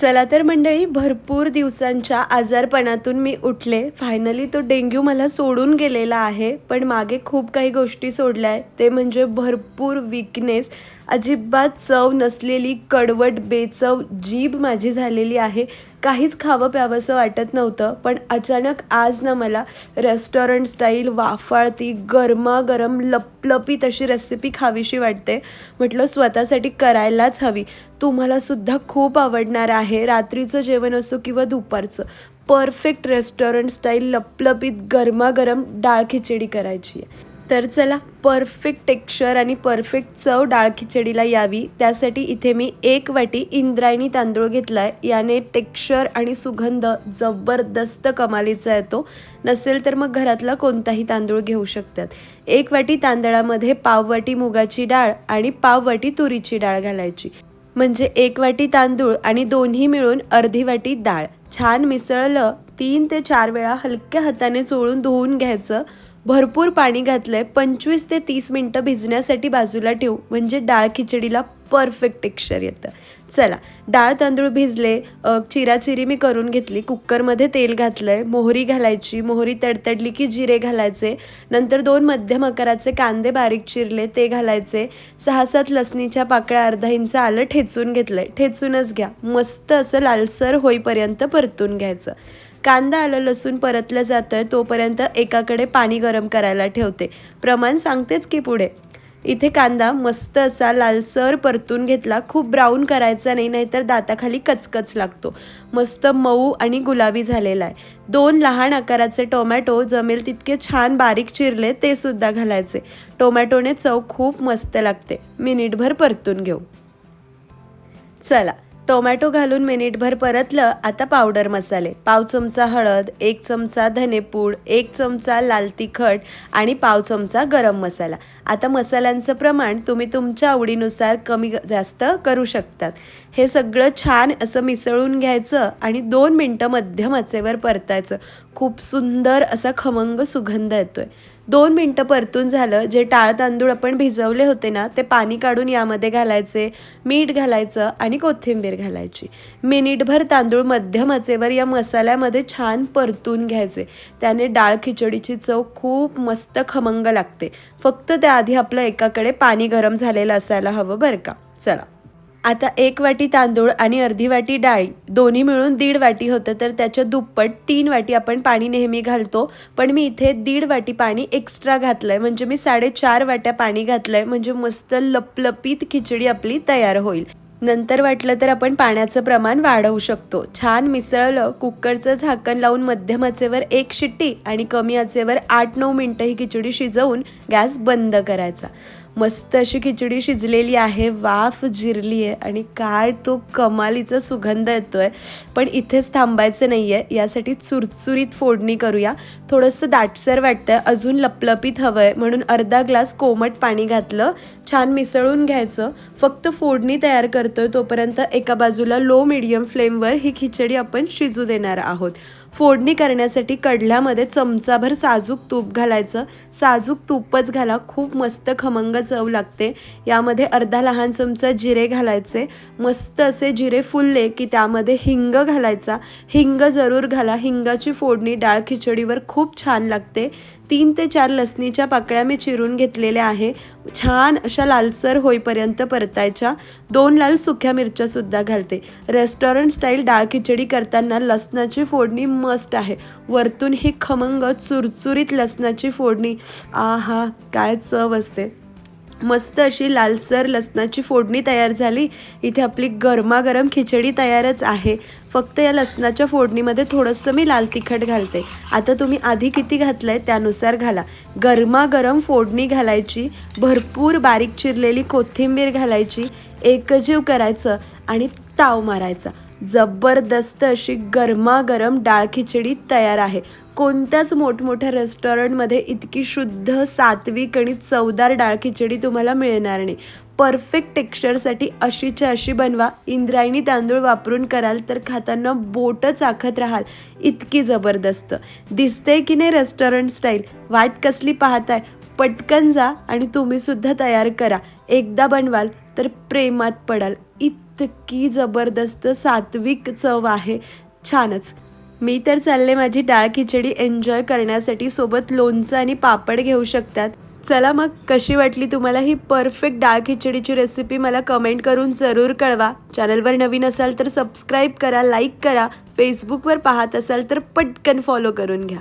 चला तर मंडळी भरपूर दिवसांच्या आजारपणातून मी उठले. फायनली तो डेंग्यू मला सोडून गेलेला आहे पण मागे खूप काही गोष्टी सोडल्या आहे ते म्हणजे भरपूर विकनेस अजिबात चव नसलेली कडवट बेचव जीभ माझी झालेली आहे. काहीच खावं प्यावंसं वाटत नव्हतं पण अचानक आज ना मला रेस्टॉरंट स्टाईल वाफाळती गरमागरम लपलपीत अशी रेसिपी खावीशी वाटते. म्हटलं स्वतःसाठी करायलाच हवी. तुम्हालासुद्धा खूप आवडणार आहे. रात्रीचं जेवण असो किंवा दुपारचं परफेक्ट रेस्टॉरंट स्टाईल लपलपीत गरमागरम डाळ खिचडी करायची आहे. तर चला परफेक्ट टेक्स्चर आणि परफेक्ट चव डाळ खिचडीला यावी. त्यासाठी इथे मी एक वाटी इंद्रायणी तांदूळ घेतला आहे याने टेक्स्चर आणि सुगंध जबरदस्त कमालीचा येतो. नसेल तर मग घरातला कोणताही तांदूळ घेऊ शकतात. एक वाटी तांदळामध्ये पाव वाटी मुगाची डाळ आणि पाव वाटी तुरीची डाळ घालायची. म्हणजे एक वाटी तांदूळ आणि दोन्ही मिळून अर्धी वाटी डाळ. छान मिसळलं तीन ते चार वेळा हलक्या हाताने चोळून धुवून घ्यायचं. भरपूर पाणी घातलंय. पंचवीस ते तीस मिनटं भिजण्यासाठी बाजूला ठेवू. म्हणजे डाळ खिचडीला परफेक्ट टेक्स्चर येतं. चला डाळ तांदूळ भिजले चिराचिरी मी करून घेतली. कुकरमध्ये तेल घातलंय मोहरी घालायची मोहरी तडतडली की जिरे घालायचे. नंतर दोन मध्यम आकाराचे कांदे बारीक चिरले ते घालायचे. सहा सात लसणीच्या पाकळ्या अर्धा इंच आलं ठेचून घेतलंय. ठेचूनच घ्या. मस्त असं लालसर होईपर्यंत परतून घ्यायचं. कांदा आलं लसूण परतलं जातं तोपर्यंत एकाकडे पाणी गरम करायला ठेवते. प्रमाण सांगतेच की पुढे. इथे कांदा मस्त असा लालसर परतून घेतला खूप ब्राऊन करायचा नाही नाहीतर दाताखाली कचकच लागतो. मस्त मऊ आणि गुलाबी झालेला आहे. दोन लहान आकाराचे टोमॅटो जमेल तितके छान बारीक चिरले ते सुद्धा घालायचे. टोमॅटोने चव खूप मस्त लागते. मिनिटभर परतून घेऊ. चला टोमॅटो घालून मिनिटभर परतलं आता पावडर मसाले. पाव चमचा हळद एक चमचा धनेपूड एक चमचा लाल तिखट आणि पाव चमचा गरम मसाला. आता मसाल्यांचं प्रमाण तुम्ही तुमच्या आवडीनुसार कमी जास्त करू शकतात. हे सगळं छान असं मिसळून घ्यायचं आणि दोन मिनटं मध्यम आचेवर परतायचं. खूप सुंदर असा खमंग सुगंध येतोय. दोन मिनटं परतून झालं. जे टाळ तांदूळ आपण भिजवले होते ना ते पाणी काढून यामध्ये घालायचे मीठ घालायचं आणि कोथिंबीर घालायची. मिनिटभर तांदूळ मध्यम आचेवर या मसाल्यामध्ये छान परतून घ्यायचे. त्याने डाळ खिचडीची चव खूप मस्त खमंग लागते. फक्त त्याआधी आपलं एकाकडे पाणी गरम झालेलं असायला हवं बरं का? चला. आता एक वाटी तांदूळ आणि अर्धी वाटी डाळी दोन्ही मिळून दीड वाटी होतं तर त्याच्या दुप्पट तीन वाटी आपण पाणी नेहमी घालतो. पण मी इथे दीड वाटी पाणी एक्स्ट्रा घातलंय. म्हणजे मी साडेचार वाट्या पाणी घातलंय. म्हणजे मस्त लपलपीत खिचडी आपली तयार होईल. नंतर वाटलं तर आपण पाण्याचं प्रमाण वाढवू शकतो. छान मिसळलं कुकरचं झाकण लावून मध्यम आचेवर एक शिट्टी आणि कमी आचेवर आठ नऊ मिनटं ही खिचडी शिजवून गॅस बंद करायचा. मस्त अशी खिचडी शिजलेली आहे वाफ जिरली आहे आणि काय तो कमालीचा सुगंध येतोय. पण इथेच थांबायचं नाही आहे यासाठी चुरचुरीत फोडणी करूया. थोडंसं दाटसर वाटतंय अजून लपलपीत हवं आहे म्हणून अर्धा ग्लास कोमट पाणी घातलं छान मिसळून घ्यायचं. फक्त फोडणी तयार करतोय तोपर्यंत एका बाजूला लो मिडियम फ्लेमवर ही खिचडी आपण शिजू देणार आहोत. फोडणी करण्यासाठी कडल्यामध्ये चमचाभर साजूक तूप घालायचं. साजूक तूपच घाला खूप मस्त खमंग चव लागते. यामध्ये अर्धा लहान चमचा जिरे घालायचे. मस्त असे जिरे फुलले की त्यामध्ये हिंग घालायचा. हिंग जरूर घाला. हिंगाची फोडणी डाळ खिचडीवर खूप छान लागते. तीन ते चार लसणीच्या पाकळ्या मी चिरून घेतलेल्या आहे. छान अशा लालसर होईपर्यंत परतायच्या. दोन लाल सुक्या मिरच्या सुद्धा घालते. रेस्टॉरंट स्टाईल डाळ खिचडी करताना लसणाची फोडणी मस्ट आहे. वरतून ही खमंग चुरचुरीत लसणाची फोडणी. आहा काय चव असते. मस्त अशी लालसर लसणाची फोडणी तयार झाली. इथे आपली गरमागरम खिचडी तयारच आहे. फक्त या लसणाच्या फोडणीमध्ये थोडंसं मी लाल तिखट घालते. आता तुम्ही आधी किती घातलंय त्यानुसार घाला. गरमागरम फोडणी घालायची भरपूर बारीक चिरलेली कोथिंबीर घालायची एकजीव करायचं आणि ताव मारायचा. जबरदस्त अशी गरमागरम डाळ खिचडी तयार आहे. कोणत्याच मोठमोठ्या रेस्टॉरंटमध्ये इतकी शुद्ध सात्विक आणि चवदार डाळ खिचडी तुम्हाला मिळणार नाही. परफेक्ट टेक्स्चरसाठी अशीच्या अशी बनवा. इंद्रायणी तांदूळ वापरून कराल तर खाताना बोटं चाखत राहाल. इतकी जबरदस्त. दिसते की नाही रेस्टॉरंट स्टाईल? वाट कसली पाहताय? पटकन जा आणि तुम्हीसुद्धा तयार करा. एकदा बनवाल तर प्रेमात पडाल. इतकी जबरदस्त सात्विक चव आहे. छानच. मी तर चालले माझी डाळ खिचडी एन्जॉय करण्यासाठी सोबत लोणचं आणि पापड घेऊ शकतात. चला मग कशी वाटली तुम्हाला ही परफेक्ट डाळ खिचडीची रेसिपी मला कमेंट करून जरूर कळवा. चॅनलवर नवीन असाल तर सबस्क्राईब करा लाईक करा. फेसबुकवर पाहत असाल तर पटकन फॉलो करून घ्या.